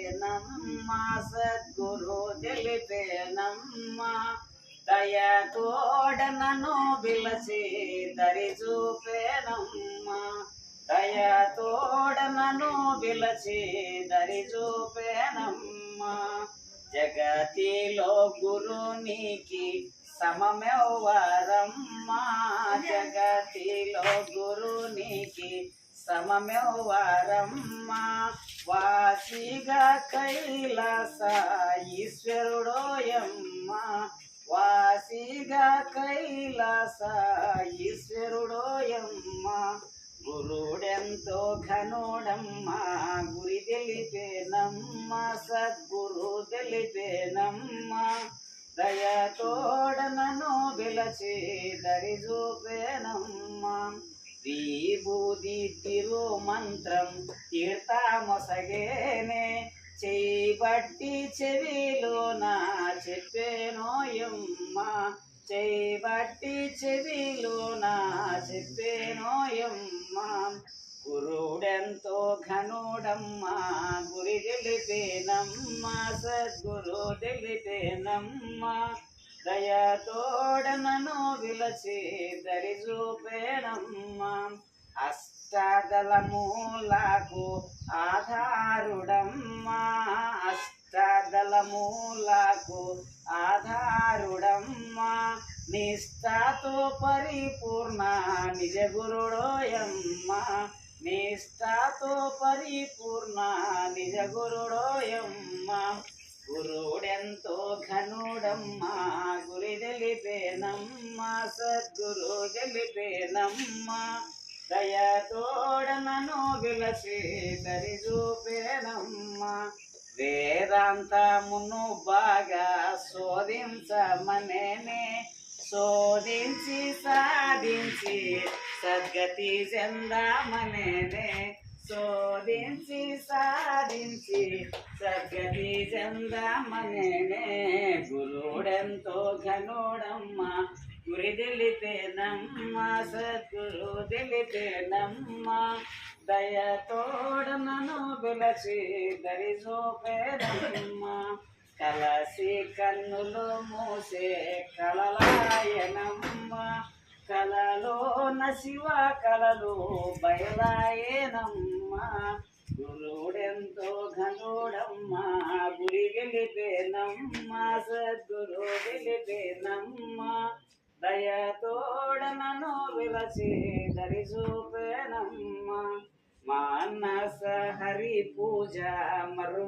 నమ్మ సద్గురు తెలిపేనమ్మ. దయతోడ నన్ను పిలచి దరి చూపేనమ్మ. దయతోడ నన్ను పిలచి దరి చూపేనమ్మ. జగతిలో గురునికి సమమెవ్వరమ్మా. జగతిలో గురునికి సమమెవ్వరమ్మా. వాసిగా కైలాస ఈశ్వరుడోయమ్మ వాసిగా కైలాస ఈశ్వరుడోయమ్మ గురుడెంతో ఘనుడమ్మ గురి తెలిపేనమ్మ సద్గురు తెలిపేనమ్మ. దయతోడ నన్ను పిలచి దరి చూపేనమ్మ విభూది తిరు మంత్రం తీర్థమొసగేనే. చేయబట్టి చెవిలోన నా చెప్పేనోయమ్మ చేయబట్టి చెవిలోన నా చెప్పేనోయమ్మ గురుడెంతో ఘనుడమ్మ గురి తెలిపేనమ్మ సద్గురు తెలిపేనమ్మ దయతోడనను విలచి దరి చూపేనమ్మ. అష్టదళమూలకు ఆధారుడమ్మా. అష్టదళమూలకు ఆధారుడమ్మ. నిష్టాతో పరిపూర్ణ నిజ గురుడోయమ్మ. నిష్టాతో పరిపూర్ణ నిజ గురుడోయమ్మ. గురుడెంతో ఘనుడమ్మ. గురి తెలిపేనమ్మ. సద్గురు తెలిపేనమ్మ. దయతోడనను విలసి దరి వేదాంతమును బాగా శోధించమనేనే. శోధించి సాధించి సద్గతి చెందామనేనే. శోధించి సాధించి సద్గతి చెందామనేనే. గురుడెంతో ఘనుడమ్మ. గురి నమ్మ సద్గురు తెలిపేనమ్మ దయతోడ నన్ను బిలసి దరి చూపేనమ్మ కలసి కన్నులు మూసే కలలాయనమ్మ. కలలో శివ కలలు బయలాయనమ్మ. గురుడెంతో ఘనుడమ్మ గురి గెలిపేనమ్మ సద్గురు గెలిపేనమ్మ దయతోడ నన్ను విలచి దరి చూపేనమ్మ మానస హరి పూజ మరు